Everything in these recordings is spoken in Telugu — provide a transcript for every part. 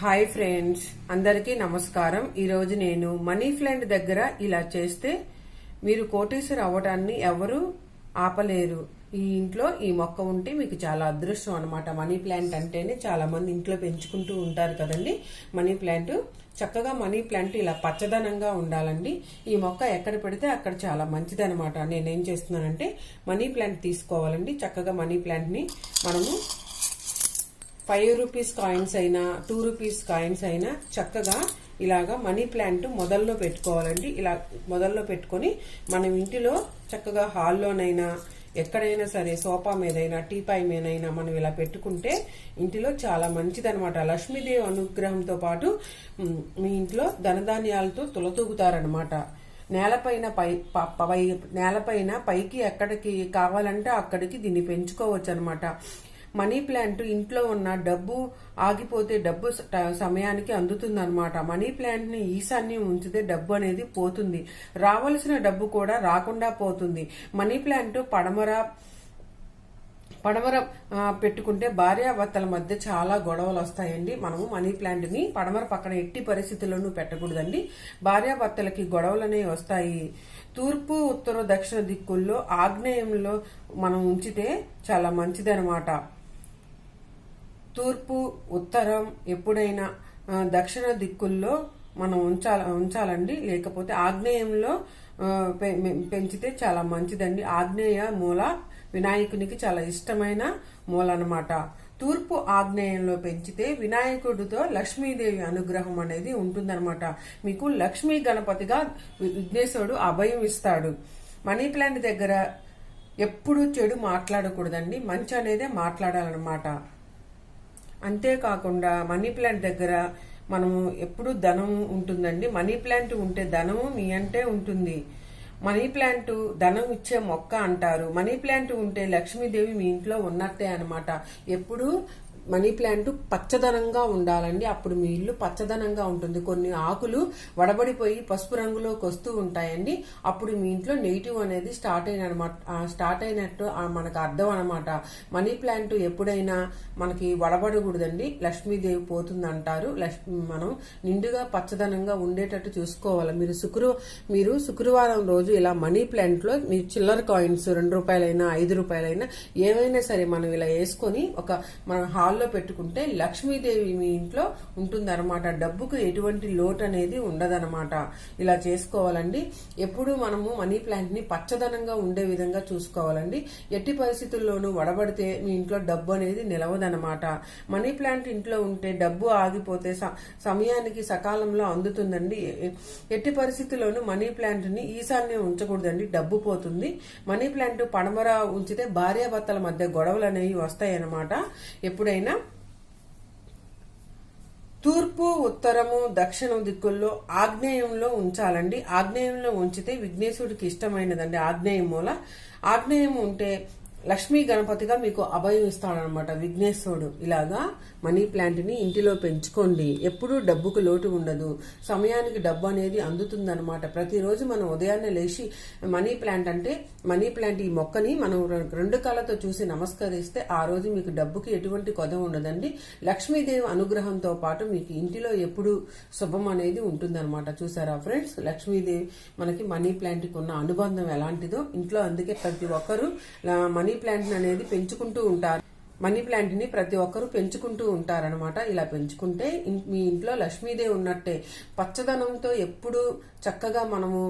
హాయ్ ఫ్రెండ్స్ అందరికీ నమస్కారం. ఈరోజు నేను మనీ ప్లాంట్ దగ్గర ఇలా చేస్తే మీరు కోటీశ్వర్ అవ్వటాన్ని ఎవరు ఆపలేరు. ఈ ఇంట్లో ఈ మొక్క ఉంటే మీకు చాలా అదృష్టం అనమాట మనీ ప్లాంట్ అంటేనే చాలా మంది ఇంట్లో పెంచుకుంటూ ఉంటారు కదండి. మనీ ప్లాంట్ చక్కగా మనీ ప్లాంట్ ఇలా పచ్చదనంగా ఉండాలండి. ఈ మొక్క ఎక్కడ పెడితే అక్కడ చాలా మంచిదనమాట నేనేం చేస్తున్నానంటే మనీ ప్లాంట్ తీసుకోవాలండి. చక్కగా మనీ ప్లాంట్ని మనము ఫైవ్ రూపీస్ కాయిన్స్ అయినా టూ రూపీస్ కాయిన్స్ అయినా చక్కగా ఇలాగా మనీ ప్లాంట్ మొదల్లో పెట్టుకోవాలండి. ఇలా మొదల్లో పెట్టుకొని మనం ఇంటిలో చక్కగా హాల్లోనైనా ఎక్కడైనా సరే సోఫా మీదైనా టీపాయ్ మీదైనా మనం ఇలా పెట్టుకుంటే ఇంటిలో చాలా మంచిదనమాట లక్ష్మీదేవి అనుగ్రహంతో పాటు మీ ఇంట్లో ధనధాన్యాలతో తులతూగుతారనమాట నేలపైన పై ప- పై నేలపైన పైకి ఎక్కడికి కావాలంటే అక్కడికి దీన్ని పెంచుకోవచ్చు అనమాట మనీ ప్లాంట్ ఇంట్లో ఉన్న డబ్బు ఆగిపోతే డబ్బు స- సమయానికి అందుతుందన్నమాట. మనీ ప్లాంట్ని ఈశాన్యం ఉంచితే డబ్బు అనేది పోతుంది. రావలసిన డబ్బు కూడా రాకుండా పోతుంది. మనీ ప్లాంట్ పడమర పడమర పెట్టుకుంటే భార్యాభర్తల మధ్య చాలా గొడవలు వస్తాయండి మనము మనీ ప్లాంట్ని పడమర పక్కన ఎట్టి పరిస్థితుల్లోనూ పెట్టకూడదండి. భార్యాభర్తలకి గొడవలు అనేవి వస్తాయి. తూర్పు ఉత్తర దక్షిణ దిక్కుల్లో ఆగ్నేయంలో మనం ఉంచితే చాలా మంచిదనమాట తూర్పు ఉత్తరం ఎప్పుడైనా దక్షిణ దిక్కుల్లో మనం ఉంచాల ఉంచాలండి. లేకపోతే ఆగ్నేయంలో పె- పెంచితే చాలా మంచిదండి. ఆగ్నేయ మూల వినాయకునికి చాలా ఇష్టమైన మూల అనమాట తూర్పు ఆగ్నేయంలో పెంచితే వినాయకుడితో లక్ష్మీదేవి అనుగ్రహం అనేది ఉంటుందన్నమాట. మీకు లక్ష్మీ గణపతిగా విఘ్నేశ్వరుడు అభయం ఇస్తాడు. మనీ ప్లాంట్ దగ్గర ఎప్పుడు చెడు మాట్లాడకూడదండి. మంచి అనేదే మాట్లాడాలన్నమాట. అంతేకాకుండా మనీ ప్లాంట్ దగ్గర మనము ఎప్పుడు ధనం ఉంటుందండి. మనీ ప్లాంట్ ఉంటే ధనము మీ అంటే ఉంటుంది. మనీ ప్లాంట్ ధనం ఇచ్చే మొక్క అంటారు. మనీ ప్లాంట్ ఉంటే లక్ష్మీదేవి మీ ఇంట్లో ఉన్నట్టే అనమాట ఎప్పుడు మనీ ప్లాంట్ పచ్చదనంగా ఉండాలండి. అప్పుడు మీ ఇల్లు పచ్చదనంగా ఉంటుంది. కొన్ని ఆకులు వడబడిపోయి పసుపు రంగులోకి వస్తూ ఉంటాయండి. అప్పుడు మీ ఇంట్లో నెగిటివ్ అనేది స్టార్ట్ అయిన స్టార్ట్ అయినట్టు మనకు అర్థం అనమాట. మనీ ప్లాంట్ ఎప్పుడైనా మనకి వడబడకూడదండి. లక్ష్మీదేవి పోతుంది అంటారు లక్ష్మి మనం నిండుగా పచ్చదనంగా ఉండేటట్టు చూసుకోవాలి. మీరు శుక్ర మీరు శుక్రవారం రోజు ఇలా మనీ ప్లాంట్లో మీ చిల్లర కాయిన్స్ రెండు రూపాయలైనా ఐదు రూపాయలైనా ఏవైనా సరే మనం ఇలా వేసుకొని ఒక మన హాల్లో పెట్టుకుంటే లక్ష్మీదేవి మీ ఇంట్లో ఉంటుందన్నమాట. డబ్బుకు ఎటువంటి లోటు అనేది ఉండదన్నమాట. ఇలా చేసుకోవాలండి. ఎప్పుడు మనము మనీ ప్లాంట్ని పచ్చదనంగా ఉండే విధంగా చూసుకోవాలండి. ఎట్టి పరిస్థితుల్లోనూ వడబడితే మీ ఇంట్లో డబ్బు అనేది నిలవదన్నమాట. మనీ ప్లాంట్ ఇంట్లో ఉంటే డబ్బు ఆగిపోతే సమయానికి సకాలంలో అందుతుందండి. ఎట్టి పరిస్థితుల్లోనూ మనీ ప్లాంట్ని ఈశాన్యం ఉంచకూడదండి. డబ్బు పోతుంది. మనీ ప్లాంట్ పడమర ఉంచితే భార్యాభర్తల మధ్య గొడవలు అనేవి వస్తాయన్నమాట. ఎప్పుడైనా తూర్పు ఉత్తరము దక్షిణం దిక్కుల్లో ఆగ్నేయంలో ఉంచాలండి. ఆగ్నేయంలో ఉంచితే విఘ్నేశ్వరుడికి ఇష్టమైనదండి ఆగ్నేయం మూల. ఆగ్నేయం ఉంటే లక్ష్మీ గణపతిగా మీకు అభయం ఇస్తాడనమాట. విఘ్నేశ్వరుడు. ఇలాగా మనీ ప్లాంట్ని ఇంటిలో పెంచుకోండి. ఎప్పుడూ డబ్బుకు లోటు ఉండదు. సమయానికి డబ్బు అనేది అందుతుందనమాట. ప్రతిరోజు మనం ఉదయాన్నే లేచి మనీ ప్లాంట్ అంటే మనీ ప్లాంట్ ఈ మొక్కని మనం రెండు కాళ్ళతో చూసి నమస్కరిస్తే ఆ రోజు మీకు డబ్బుకి ఎటువంటి కొద ఉండదండి. లక్ష్మీదేవి అనుగ్రహంతో పాటు మీకు ఇంటిలో ఎప్పుడు శుభం అనేది ఉంటుందన్నమాట చూసారా ఫ్రెండ్స్? లక్ష్మీదేవి మనకి మనీ ప్లాంట్కి ఉన్న అనుబంధం ఎలాంటిదో. ఇంట్లో అందుకే ప్రతి ఒక్కరూ మనీ మనీ ప్లాంట్ అనేది పెంచుకుంటూ ఉంటారు. మనీ ప్లాంట్ని ప్రతి ఒక్కరూ పెంచుకుంటూ ఉంటారనమాట ఇలా పెంచుకుంటే మీ ఇంట్లో లక్ష్మీదేవి ఉన్నట్టే పచ్చదనంతో ఎప్పుడు చక్కగా మనము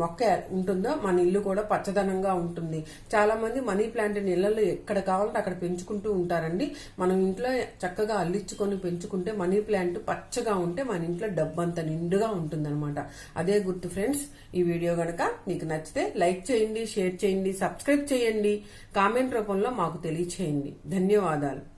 మొక్క ఉంటుందో మన ఇల్లు కూడా పచ్చదనంగా ఉంటుంది. చాలా మంది మనీ ప్లాంట్ ఇళ్ళలో ఎక్కడ కావాలంటే అక్కడ పెంచుకుంటూ ఉంటారండి. మనం ఇంట్లో చక్కగా అల్లించుకొని పెంచుకుంటే మనీ ప్లాంట్ పచ్చగా ఉంటే మన ఇంట్లో డబ్బు అంత నిండుగా ఉంటుందన్నమాట. అదే గుర్తు ఫ్రెండ్స్ ఈ వీడియో గనక మీకు నచ్చితే లైక్ చేయండి షేర్ చేయండి సబ్స్క్రైబ్ చేయండి. కామెంట్ రూపంలో మాకు తెలియచేయండి. ధన్యవాదాలు